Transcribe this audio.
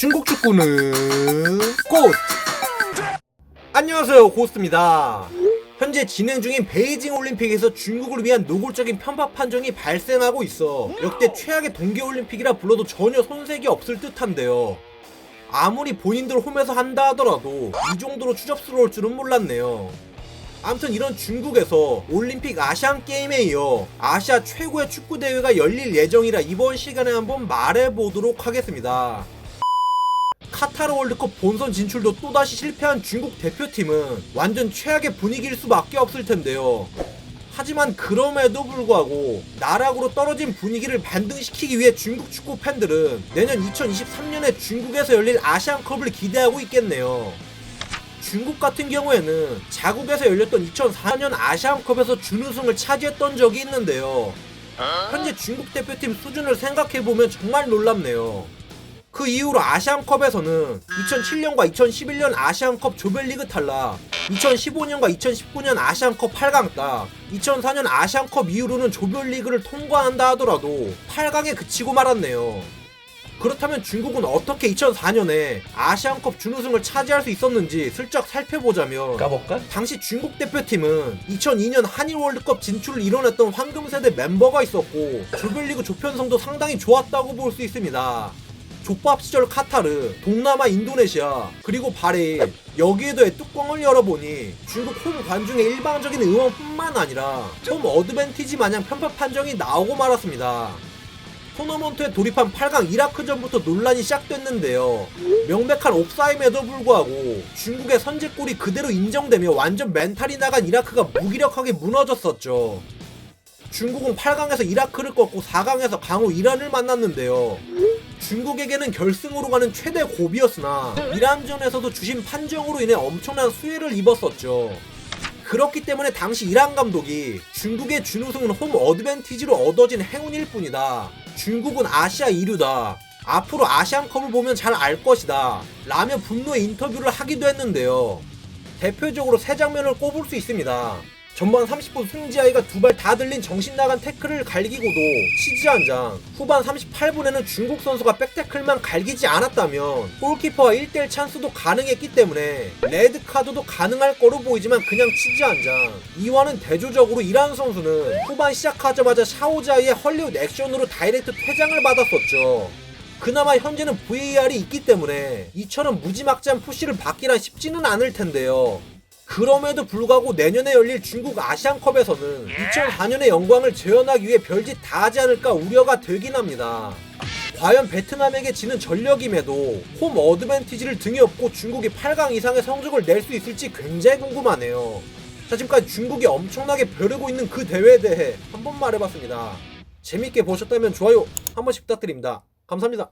중국 축구는 꽃! 안녕하세요 고스트입니다 현재 진행 중인 베이징 올림픽에서 중국을 위한 노골적인 편파 판정이 발생하고 있어 역대 최악의 동계 올림픽이라 불러도 전혀 손색이 없을 듯한데요 아무리 본인들 홈에서 한다 하더라도 이 정도로 추접스러울 줄은 몰랐네요 아무튼 이런 중국에서 올림픽 아시안 게임에 이어 아시아 최고의 축구 대회가 열릴 예정이라 이번 시간에 한번 말해보도록 하겠습니다. 카타르 월드컵 본선 진출도 또다시 실패한 중국 대표팀은 완전 최악의 분위기일 수밖에 없을 텐데요. 하지만 그럼에도 불구하고 나락으로 떨어진 분위기를 반등시키기 위해 중국 축구 팬들은 내년 2023년에 중국에서 열릴 아시안컵을 기대하고 있겠네요. 중국 같은 경우에는 자국에서 열렸던 2004년 아시안컵에서 준우승을 차지했던 적이 있는데요. 현재 중국 대표팀 수준을 생각해보면 정말 놀랍네요. 그 이후로 아시안컵에서는 2007년과 2011년 아시안컵 조별리그 탈락, 2015년과 2019년 아시안컵 8강 딱, 2004년 아시안컵 이후로는 조별리그를 통과한다 하더라도 8강에 그치고 말았네요. 그렇다면 중국은 어떻게 2004년에 아시안컵 준우승을 차지할 수 있었는지 슬쩍 살펴보자면 까볼까? 당시 중국 대표팀은 2002년 한일 월드컵 진출을 이뤄냈던 황금세대 멤버가 있었고 조별리그 조편성도 상당히 좋았다고 볼 수 있습니다. 족밥 시절 카타르, 동남아 인도네시아, 그리고 바레인 여기에도 뚜껑을 열어보니 중국 홈 관중의 일방적인 응원뿐만 아니라 홈 어드밴티지 마냥 편파 판정이 나오고 말았습니다. 토너먼트에 돌입한 8강 이라크전부터 논란이 시작됐는데요. 명백한 옵사임에도 불구하고 중국의 선제골이 그대로 인정되며 완전 멘탈이 나간 이라크가 무기력하게 무너졌었죠. 중국은 8강에서 이라크를 꺾고 4강에서 강호 이란을 만났는데요. 중국에게는 결승으로 가는 최대 고비였으나 이란전에서도 주심 판정으로 인해 엄청난 수혜를 입었었죠. 그렇기 때문에 당시 이란 감독이 중국의 준우승은 홈 어드밴티지로 얻어진 행운일 뿐이다. 중국은 아시아 2류다. 앞으로 아시안컵을 보면 잘 알 것이다. 라며 분노의 인터뷰를 하기도 했는데요. 대표적으로 세 장면을 꼽을 수 있습니다. 전반 30분 승지아이가 두 발 다 들린 정신 나간 태클을 갈기고도 치즈 한 장. 후반 38분에는 중국 선수가 백태클만 갈기지 않았다면 골키퍼와 1대1 찬스도 가능했기 때문에 레드 카드도 가능할 거로 보이지만 그냥 치즈 한 장. 이와는 대조적으로 이란 선수는 후반 시작하자마자 샤오자이의 헐리우드 액션으로 다이렉트 퇴장을 받았었죠. 그나마 현재는 VAR이 있기 때문에 이처럼 무지막지한 푸시를 받기란 쉽지는 않을 텐데요. 그럼에도 불구하고 내년에 열릴 중국 아시안컵에서는 2004년의 영광을 재현하기 위해 별짓 다 하지 않을까 우려가 들긴 합니다. 과연 베트남에게 지는 전력임에도 홈 어드밴티지를 등에 업고 중국이 8강 이상의 성적을 낼 수 있을지 굉장히 궁금하네요. 자 지금까지 중국이 엄청나게 벼르고 있는 그 대회에 대해 한번 말해봤습니다. 재밌게 보셨다면 좋아요 한 번씩 부탁드립니다. 감사합니다.